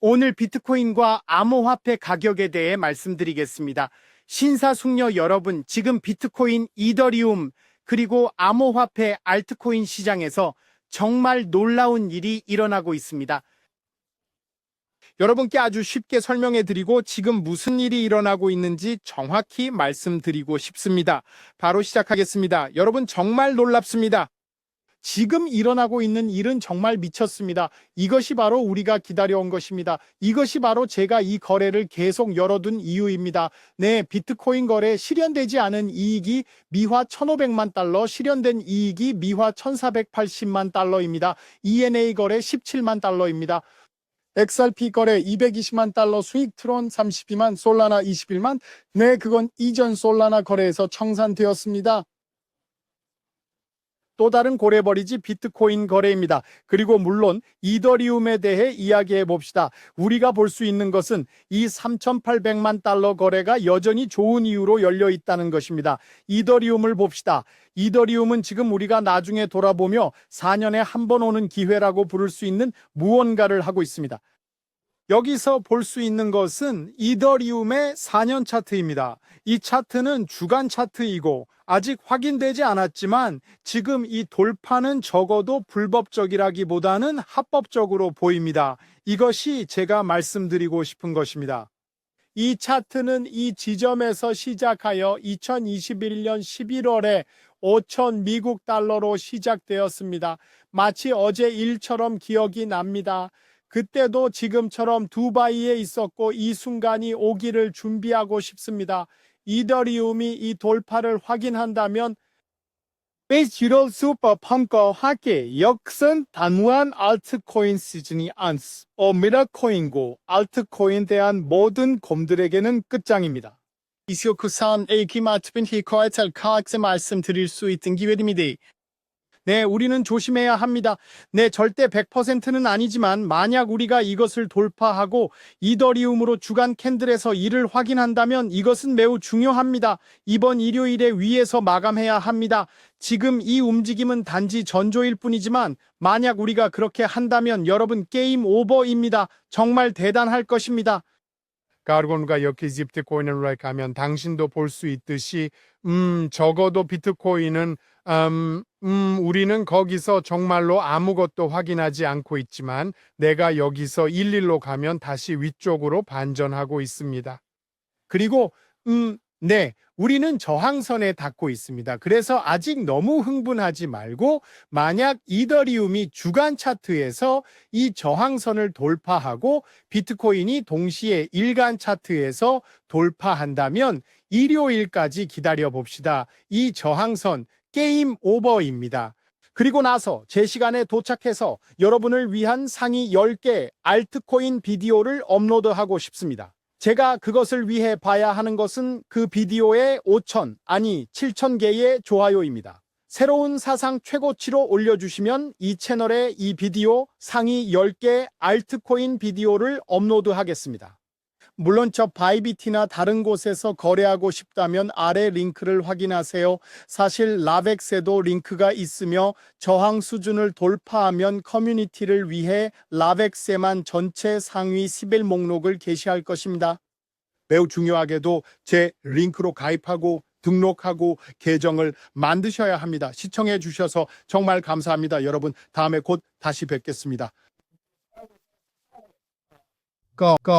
오늘 비트코인과 암호화폐 가격에 대해 말씀드리겠습니다. 신사숙녀 여러분, 지금 비트코인, 이더리움, 그리고 암호화폐 알트코인 시장에서 정말 놀라운 일이 일어나고 있습니다. 여러분께 아주 쉽게 설명해 드리고 지금 무슨 일이 일어나고 있는지 정확히 말씀드리고 싶습니다. 바로 시작하겠습니다. 여러분 정말 놀랍습니다. 지금 일어나고 있는 일은 정말 미쳤습니다. 이것이 바로 우리가 기다려온 것입니다. 이것이 바로 제가 이 거래를 계속 열어둔 이유입니다. 네, 비트코인 거래 실현되지 않은 이익이 미화 1,500만 달러, 실현된 이익이 미화 1,480만 달러입니다. ENA 거래 17만 달러입니다. XRP 거래 220만 달러 수익 트론 32만 솔라나 21만 네 그건 이전 솔라나 거래에서 청산되었습니다. 또 다른 고래버리지 비트코인 거래입니다. 그리고 물론 이더리움에 대해 이야기해 봅시다. 우리가 볼 수 있는 것은 이 3,800만 달러 거래가 여전히 좋은 이유로 열려 있다는 것입니다. 이더리움을 봅시다. 이더리움은 지금 우리가 나중에 돌아보며 4년에 한 번 오는 기회라고 부를 수 있는 무언가를 하고 있습니다. 여기서 볼 수 있는 것은 이더리움의 4년 차트입니다. 이 차트는 주간 차트이고 아직 확인되지 않았지만 지금 이 돌파는 적어도 불법적이라기보다는 합법적으로 보입니다. 이것이 제가 말씀드리고 싶은 것입니다. 이 차트는 이 지점에서 시작하여 2021년 11월에 5천 미국 달러로 시작되었습니다. 마치 어제 일처럼 기억이 납니다. 그때도 지금처럼 두바이에 있었고 이 순간이 오기를 준비하고 싶습니다. 이더리움이 이 돌파를 확인한다면 베이스로 슈퍼 펌거 하게 역선 단무한 알트코인 시즌이 안스 어 미라코인고 알트코인 대한 모든 곰들에게는 끝장입니다. 이시오쿠산 에이키마트빈 히코에텔 카엑스 말씀드릴 수 있던 기회입니다. 네, 우리는 조심해야 합니다. 네, 절대 100%는 아니지만 만약 우리가 이것을 돌파하고 이더리움으로 주간 캔들에서 이를 확인한다면 이것은 매우 중요합니다. 이번 일요일에 위에서 마감해야 합니다. 지금 이 움직임은 단지 전조일 뿐이지만 만약 우리가 그렇게 한다면 여러분 게임 오버입니다. 정말 대단할 것입니다. 가르곤과 여기 비트코인을 가면 당신도 볼 수 있듯이 음 적어도 비트코인은 음, 음, 우리는 거기서 정말로 아무것도 확인하지 않고 있지만 내가 여기서 11로 가면 다시 위쪽으로 반전하고 있습니다. 그리고 음, 네, 우리는 저항선에 닿고 있습니다. 그래서 아직 너무 흥분하지 말고 만약 이더리움이 주간 차트에서 이 저항선을 돌파하고 비트코인이 동시에 일간 차트에서 돌파한다면 일요일까지 기다려 봅시다. 이 저항선 게임 오버입니다. 그리고 나서 제 시간에 도착해서 여러분을 위한 상위 10개 알트코인 비디오를 업로드하고 싶습니다. 제가 그것을 위해 봐야 하는 것은 그 비디오의 5천, 아니 7천 개의 좋아요입니다. 새로운 사상 최고치로 올려주시면 이 채널에 이 비디오 상위 10개 알트코인 비디오를 업로드하겠습니다. 물론 저 바이비티나 다른 곳에서 거래하고 싶다면 아래 링크를 확인하세요. 사실 라벡스에도 링크가 있으며 저항 수준을 돌파하면 커뮤니티를 위해 라벡스에만 전체 상위 10일 목록을 게시할 것입니다. 매우 중요하게도 제 링크로 가입하고 등록하고 계정을 만드셔야 합니다. 시청해 주셔서 정말 감사합니다. 여러분 다음에 곧 다시 뵙겠습니다. Go, go.